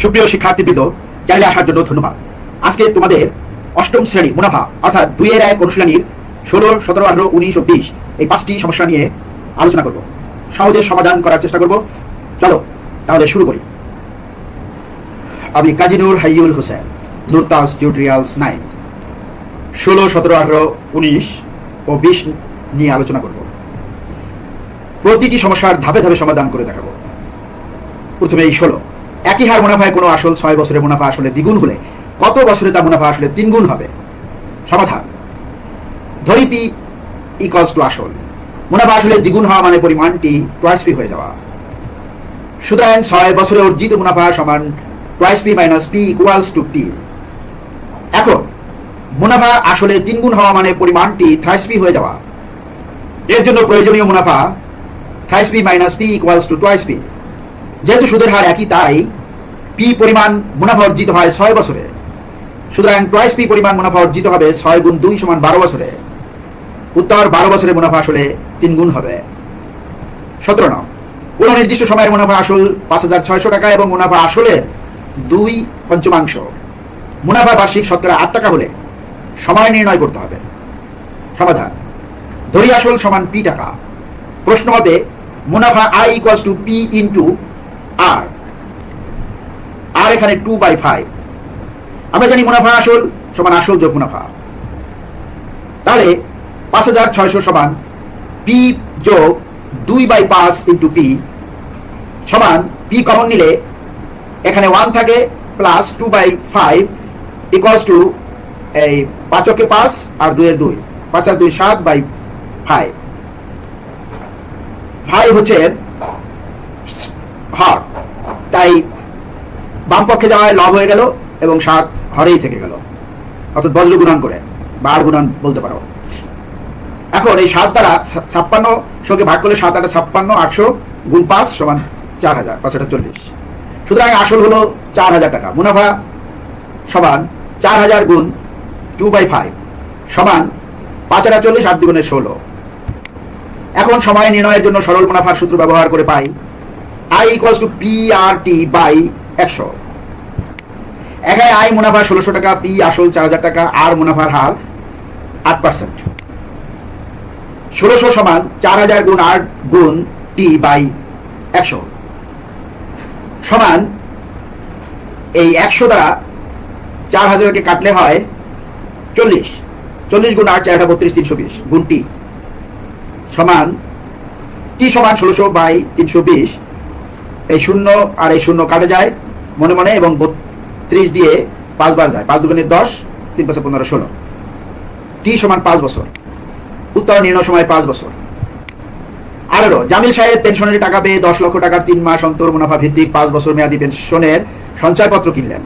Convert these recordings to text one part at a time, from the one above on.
সুপ্রিয় শিক্ষার্থীবৃন্দ চ্যানেলে আসার জন্য ধন্যবাদ। আজকে তোমাদের অষ্টম শ্রেণি মুনাফা, অর্থাৎ দুইয়ের এক অনুশীলনীর ষোলো, সতেরো, আঠারো, উনিশ ও বিশ এই পাঁচটি সমস্যা নিয়ে আলোচনা করব। সহজে সমাধান করার চেষ্টা করব। চলো, তাহলে শুরু করি। আমি কাজী নূর হাইউল হোসেন, নুরতাজ টিউটোরিয়ালস নাইন। ষোলো, সতেরো, আঠারো, উনিশ ও বিশ নিয়ে আলোচনা করব। প্রতিটি সমস্যার ধাপে ধাপে সমাধান করে দেখাবো। প্রথমে এই ষোলো। একই হার মুনাফায় কোনো আসল ছয় বছরের মুনাফা আসলে দ্বিগুণ হলে কত বছরে তা মুনাফা আসলে তিনগুণ হবে? সমাধান। ধরি পি ইকলস টু আসল। মুনাফা আসলে দ্বিগুণ হওয়া মানে পরিমাণটি টয়েস পি হয়ে যাওয়া। সুতরাং ছয় বছরে অর্জিত মুনাফা সমান twice P minus P equals to P এখন, মুনাফা আসলে তিনগুণ হওয়া মানে পরিমাণটি থ্রাইস পি হয়ে যাওয়া। এর জন্য প্রয়োজনীয় মুনাফা thrice P minus P equals to twice P যেহেতু সুদের হার একই, তাই পি পরিমাণ মুনাফা অর্জিত হয় ছয় বছরে। সুতরাং টয়েস পি পরিমাণ মুনাফা অর্জিত হবে ছয় গুণ দুই সমান বারো বছরে। উত্তর বারো বছরে মুনাফা আসলে তিন গুণ হবে। সতেরো নং। কোনো নির্দিষ্ট সময়ের মুনাফা আসল পাঁচ হাজার ছয়শো টাকা এবং মুনাফা আসলে দুই পঞ্চমাংশ। মুনাফা বার্ষিক শতকরা আট টাকা হলে সময় নির্ণয় করতে হবে। সমাধান। ধরি আসল সমান পি টাকা। প্রশ্ন মতে মুনাফা I equals to P into R. আর এখানে টু বাই ফাইভ আমরা জানি মুনাফা আসল সমান আসল যোগ মুনাফা। তাহলে পাঁচ হাজার ছয়শো সমান পি যোগ দুই বাই পাঁচ ইন্টু পি সমান পি কমন নিলে এখানে ওয়ান থাকে plus two by five equals to এই পাঁচকে পাঁচ আর দুইয়ের দুই। পাঁচ আর দুই সাত বাই ফাইভ ফাইভ হচ্ছে হর। তাই বাম পক্ষে যাওয়ায় লাভ হয়ে গেল এবং সাত হরেই থেকে গেল। অর্থাৎ বজ্র গুণন করে বার গুণন বলতে পারো। এখন এই সাত দ্বারা ছাপ্পান্ন সঙ্গে ভাগ করলে সাত আটা ছাপ্পান্ন, আটশো গুণ পাঁচ সমান চার হাজার, পাঁচ হাজার চল্লিশ। সুতরাং আসল হলো চার হাজার টাকা। মুনাফা সমান চার হাজার গুণ টু বাই ফাইভ সমান পাঁচ হাজার চল্লিশ, আট দ্বিগুণের ষোলো। এখন সময় নির্ণয়ের জন্য সরল মুনাফার সূত্র ব্যবহার করে পাই। I equals to P R T by একশো। এখানে আই মুনাফা ষোলোশো টাকা পি আসল চার হাজার টাকা আর মুনাফার হার আট পার্সেন্ট ষোলোশো সমান চার হাজার গুণ আট গুণ টি বাই একশো। সমান এই একশো দ্বারা চার হাজারকে কাটলে হয় চল্লিশ। চল্লিশ গুণ আট চারটা বত্রিশ, তিনশো বিশ গুণ টি সমান টি সমান ষোলোশো বাই তিনশো বিশ। এই শূন্য আর এই শূন্য কাটে যায়, মনে মনে, এবং বত্রিশ দিয়ে পাঁচবার যায়। পাঁচ দুগুণের দশ, তিন পাঁচশো পনেরো, ষোলো। টি সমান পাঁচ বছর। উত্তর নির্ণয় সময় পাঁচ বছর। আঠারো, জামিল সাহেব পেনশনের টাকা পেয়ে দশ লক্ষ টাকার তিন মাস অন্তর মুনাফা ভিত্তিক পাঁচ বছর মেয়াদী পেনশনের সঞ্চয়পত্র কিনলেন।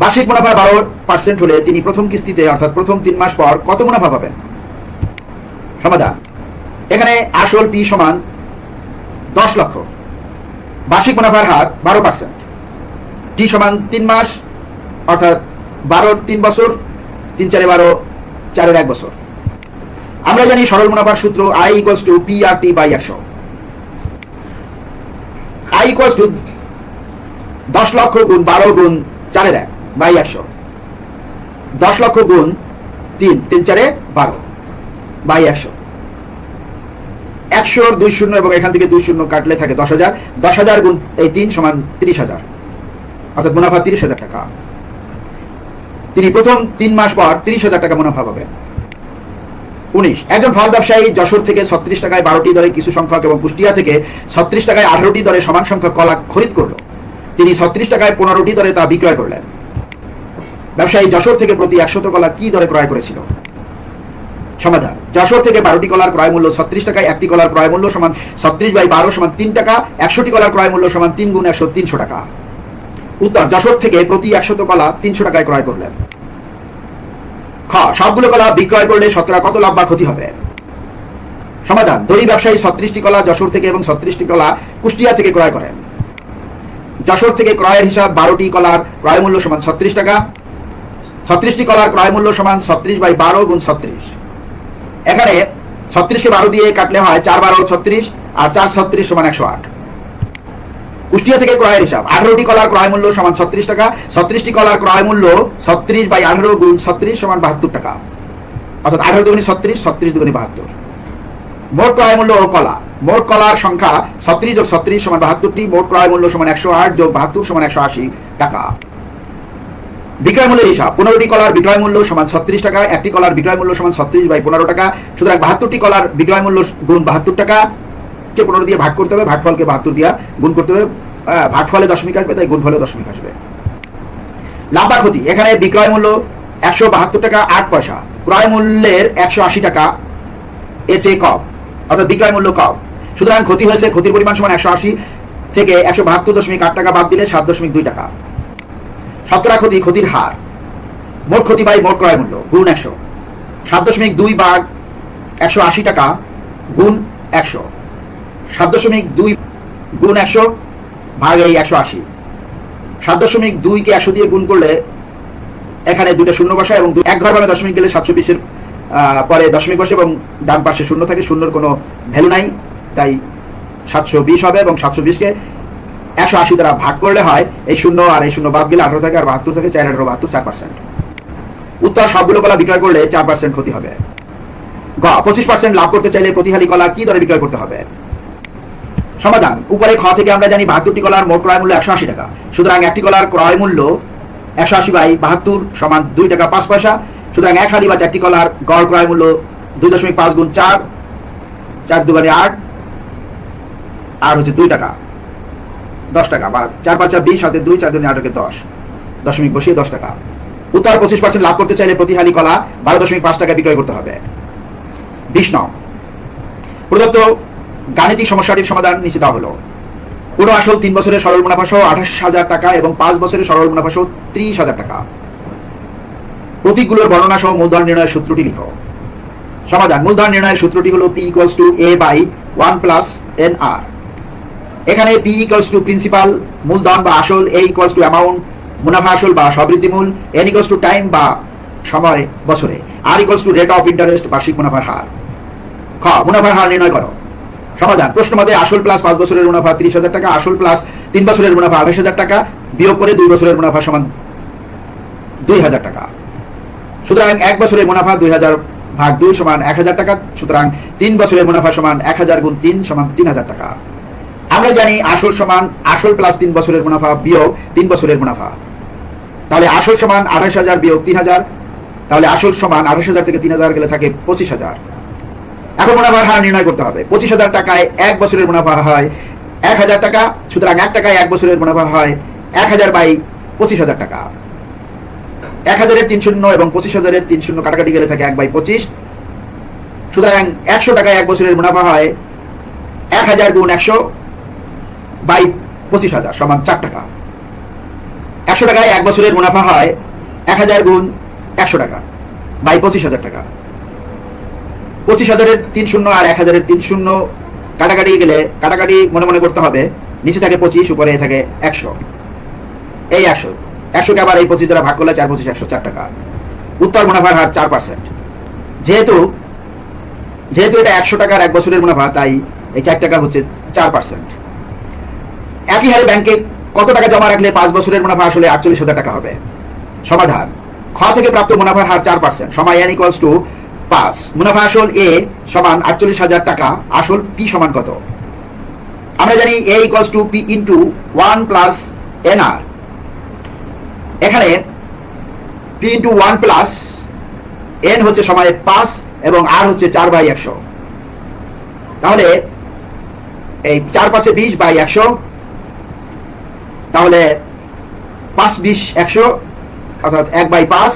বার্ষিক মুনাফা বারো পার্সেন্ট হলে তিনি প্রথম কিস্তিতে, অর্থাৎ প্রথম তিন মাস পর কত মুনাফা পাবেন? সমাধান। এখানে আসল পি সমান দশ লক্ষ। বার্ষিক মুনাফার হার বারো পার্সেন্ট টি সমান তিন মাস, অর্থাৎ বারো তিন বছর, তিন চারে বারো, চারের এক বছর। আমরা জানি সরল মুনাফার সূত্র I equals to P R T by একশো। আই ইকুয়ালস টু দশ লক্ষ গুণ বারো গুণ চারের এক বাই একশো। দশ লক্ষ গুণ তিন তিন চারে বারো বাই একশো। একশোর দুই শূন্য এবং এখান থেকে দুই শূন্য কাটলে থাকে দশ হাজার। দশ হাজার গুণ, এই তিন সমান তিরিশ হাজার। অর্থাৎ মুনাফা তিরিশ হাজার টাকা। তিনি প্রথম তিন মাস পর তিরিশ হাজার টাকা মুনাফা পাবেন। উনিশ। একজন ফল ব্যবসায়ী যশোর থেকে ছত্রিশ টাকায় বারোটি দরে কিছু সংখ্যক এবং কুষ্টিয়া থেকে ছত্রিশ টাকায় আঠারোটি দরে সমান সংখ্যক কলা খরিদ করল। তিনি ছত্রিশ টাকায় পনেরোটি দরে তা বিক্রয় করলেন। ব্যবসায়ী যশোর থেকে প্রতি একশত কলা কি দরে ক্রয় করেছিল? সমাধান। যশোর থেকে বারোটি কলার ক্রয় মূল্য ছত্রিশ টাকায় একটি কলার ক্রয় মূল্য সমান ছত্রিশ বাই বারো সমান তিন টাকা একশোটি কলার ক্রয় মূল্য সমান তিন গুণ একশো তিনশো টাকা। উত্তর, যশোর থেকে প্রতি একশত কলা তিনশো টাকায় ক্রয় করলেন। খ, সবগুলো কলা বিক্রয় করলে শতকরা কত লাভ বা ক্ষতি হবে? সমাধান দড়ি ব্যবসায়ী ছত্রিশটি কলা যশোর থেকে এবং ছত্রিশটি কলা কুষ্টিয়া থেকে ক্রয় করেন। যশোর থেকে ক্রয়ের হিসাব বারোটি কলার ক্রয় মূল্য সমান ছত্রিশ টাকা, ছত্রিশটি কলার ক্রয় মূল্য সমান ছত্রিশ বাই বারো গুণ ছত্রিশ। এখানে ছত্রিশকে বারো দিয়ে কাটলে হয় চার বারো ছত্রিশ আর চার ছত্রিশ সমান একশো আট। কুষ্টিয়া থেকে ক্রয়ের হিসাব, আঠারোটি কলার ক্রয় মূল্য সমান ছত্রিশ টাকা, ছত্রিশটি কলার ক্রয় মূল্য ছত্রিশ বাই আঠারো গুণ ছত্রিশ সমান বাহাত্তর টাকা। অর্থাৎ আঠারো দুগুণি ছত্রিশ ছত্রিশ দুগুণি বাহাত্তর। মোট ক্রয় মূল্য ও কলা, মোট কলার সংখ্যা ছত্রিশ যোগ ছত্রিশ সমান বাহাত্তরটি, মোট ক্রয় মূল্য সমান একশো আট যোগ বাহাত্তর সমান একশো আশি টাকা। বিক্রয় মূল্যের হিসাব। পনেরোটি কলার বিক্রয় মূল্য সমান ছত্রিশ টাকা একটি কলার বিক্রয় মূল্য সমান ছত্রিশ বাই পনেরো টাকা। সুতরাং বাহাত্তরটি কলার বিক্রয় মূল্য গুণ বাহাত্তর টাকা। কে পনেরো দিয়ে ভাগ করতে হবে? ভাগফলকে বাহাত্তর দিয়া গুণ করতে হবে। আহ, ভাগফলে দশমিক আসবে তাই গুণফলে দশমিক আসবে। লাভ বা ক্ষতি। এখানে বিক্রয় মূল্য একশো বাহাত্তর টাকা আট পয়সা। ক্রয় মূল্যের একশো আশি টাকা এর চেয়ে কম। অর্থাৎ বিক্রয় মূল্য কম। সুতরাং ক্ষতি হয়েছে ক্ষতির পরিমাণ সমান একশো আশি থেকে একশো বাহাত্তর দশমিক আট টাকা বাদ দিলে সাত দশমিক দুই টাকা। শতকরা ক্ষতি ক্ষতির হার। মোট ক্ষতি বাই মোট ক্রয় মূল্য, গুণ একশো। সাত দশমিক দুই ভাগ একশো আশি টাকা, গুণ একশো। সাত দশমিক দুই গুণ একশো, ভাগ এই একশো আশি। সাত দশমিক দুইকে একশো দিয়ে গুণ করলে এখানে দুটো শূন্য বসা এবং এক ঘর ভাবে দশমিক গেলে সাতশো বিশের পরে দশমিক বসে এবং ডান পাশে শূন্য থাকে, শূন্যর কোনো ভ্যালু নাই। তাই সাতশো বিশ হবে এবং সাতশো বিশকে একশো আশি দ্বারা ভাগ করলে হয় এই শূন্য আর এই শূন্য বাদ গেলে আঠারো থেকে আর বাহাত্তর থেকে চার আঠারো, বাহাত্তর, চার পার্সেন্ট উত্তর সবগুলো কলা বিক্রয় করলে চার পার্সেন্ট ক্ষতি হবে। গ, পঁচিশ পার্সেন্ট লাভ করতে চাইলে প্রতিহালি কলা কি দরে বিক্রয় করতে হবে? সমাধান, উপরে খ থেকে আমরা জানি বাহাত্তরটি কলার মোট ক্রয় মূল্য একশো আশি টাকা। সুতরাং একটি কলার ক্রয় মূল্য একশো আশি বাই বাহাত্তর সমান দুই টাকা পাঁচ পয়সা। সুতরাং এক হালি বা চারটি কলার গড় ক্রয় মূল্য দুই দশমিক পাঁচ গুণ চার চার দুগানে আট, আর হচ্ছে দুই টাকা। দশ টাকা বা চার পাঁচ চার বিশ হাতে দুই চার দুই আটকে দশ, দশমিক বসিয়ে দশ টাকা। উত্তর পঁচিশ পার্সেন্ট লাভ করতে চাইলে প্রতি হালি কলা বারো দশমিক পাঁচ টাকা বিক্রয় করতে হবে। বিশ নং, প্রদত্ত গাণিতিক সমস্যাটির সমাধান দেওয়া হলো। কোনো আসল তিন বছরের সরল মুনাফা সহ আঠাশ হাজার টাকা এবং পাঁচ বছরের সরল মুনাফা সহ ত্রিশ হাজার টাকা। প্রতীকগুলোর বর্ণনা সহ মূলধন নির্ণয়ের সূত্রটি লিখো। সমাধান, মূলধন নির্ণয়ের সূত্রটি হলো P equals to A by one plus N R এখানে পি ইকলস টু প্রিন্সিপাল মূলধন বা আসল এ ইকুয়ালস টু অ্যামাউন্ট মুনাফা আসল বা সবৃদ্ধি মূল এন ইকুয়ালস টু টাইম বা সময়, বছরে R equals to rate of interest বার্ষিক মুনাফার হার। খ, মুনাফার হার নির্ণয় করো। সমাধান, প্রশ্ন মতে আসল প্লাস পাঁচ বছরের মুনাফা ত্রিশ হাজার টাকা, আসল প্লাস তিন বছরের মুনাফা আঠাশ হাজার টাকা, বিয়োগ করে দুই বছরের মুনাফা সমান দুই হাজার টাকা। সুতরাং এক বছরের মুনাফা দুই হাজার ভাগ দুই সমান এক হাজার টাকা, সুতরাং তিন বছরের মুনাফা সমান এক হাজার গুণ তিন সমান তিন হাজার টাকা। আমরা জানি আসল সমান আসল প্লাস তিন বছরের মুনাফা বিয়োগ তিন বছরের মুনাফা। তাহলে আসল সমান আঠাশ হাজার বিয়োগ তিন হাজার, তাহলে আসল সমান আঠাশ হাজার থেকে তিন হাজার গেলে থাকে পঁচিশ হাজার। এখন মুনাফার হার নির্ণয় করতে হবে। পঁচিশ হাজার টাকায় এক বছরের মুনাফা হয় এক হাজার টাকা, সুতরাং এক টাকায় এক বছরের মুনাফা হয় এক হাজার বাই পঁচিশ হাজার টাকা। এক হাজারের তিন শূন্য এবং পঁচিশ হাজারের তিন শূন্য কাটাকাটি গেলে থাকে এক বাই পঁচিশ। সুতরাং একশো টাকায় এক বছরের মুনাফা হয় এক হাজার গুণ একশো বাই পঁচিশ হাজার সমান চার টাকা। একশো টাকায় এক বছরের মুনাফা হয় এক হাজার গুণ একশো টাকা, বাই পঁচিশ হাজার টাকা। পঁচিশ হাজারের তিন শূন্য আর এক হাজারের তিন শূন্য কাটাকাটি গেলে কাটাকাটি মনে মনে করতে হবে, নিচে থাকে পঁচিশ, উপরে থাকে একশো। এই একশো, একশোকে আবার এই পঁচিশ দ্বারা ভাগ করলে চার পঁচিশ, একশো চার টাকা। উত্তর মুনাফার হার চার পার্সেন্ট যেহেতু যেহেতু এটা একশো টাকার এক বছরের মুনাফা, তাই এই চার টাকা হচ্ছে চার পার্সেন্ট একই হারে ব্যাংকে কত টাকা জমা রাখলে পাঁচ বছরের মুনাফা আসলে আটচল্লিশ হাজার টাকা হবে? সমাধান। খ থেকে প্রাপ্ত মুনাফার হার চার পার্সেন্ট সময় এন ইকুয়ালস টু পাঁচ। মুনাফা আসল এ সমান আটচল্লিশ হাজার টাকা, আসল পি সমান কত? আমরা জানি A equals to P into one plus N R এখানে P into one plus N হচ্ছে সময় পাঁচ এবং আর হচ্ছে চার বাই একশো। তাহলে এই চার পাঁচে বিশ বাই একশো তাহলে পাঁচ, বিশ, একশো, অর্থাৎ এক বাই পাঁচ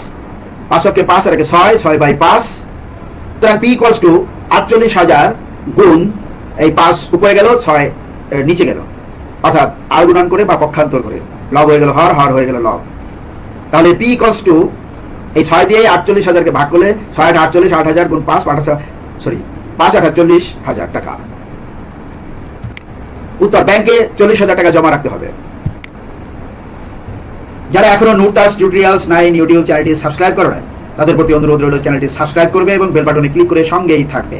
পাঁচকে পাঁচ আর ছয় ছয় বাই পাঁচ। সুতরাং পি ইকোয়ালস টু আটচল্লিশ হাজার গুণ এই পাঁচ উপরে গেল, ছয় নিচে গেল। অর্থাৎ আর গুণন করে বা পক্ষান্তর করে। লব হয়ে গেল হর হর হয়ে গেল লব তাহলে পি ইকোয়ালস টু এই ছয় দিয়ে আটচল্লিশ হাজারকে ভাগ করলে ছয় আট আটচল্লিশ, আট হাজার গুণ পাঁচ পাঁচ সরি পাঁচ আট আটচল্লিশ হাজার টাকা। উত্তর ব্যাংকে চল্লিশ হাজার টাকা জমা রাখতে হবে। যারা এখনও নুরতাস টিউটোরিয়ালস নাইন ইউটিউব চ্যানেলটি সাবস্ক্রাইব করে নাই, তাদের প্রতি অনুরোধ রইল চ্যানেলটি সাবস্ক্রাইব করবে এবং বেল বাটনে ক্লিক করে সঙ্গেই থাকবে।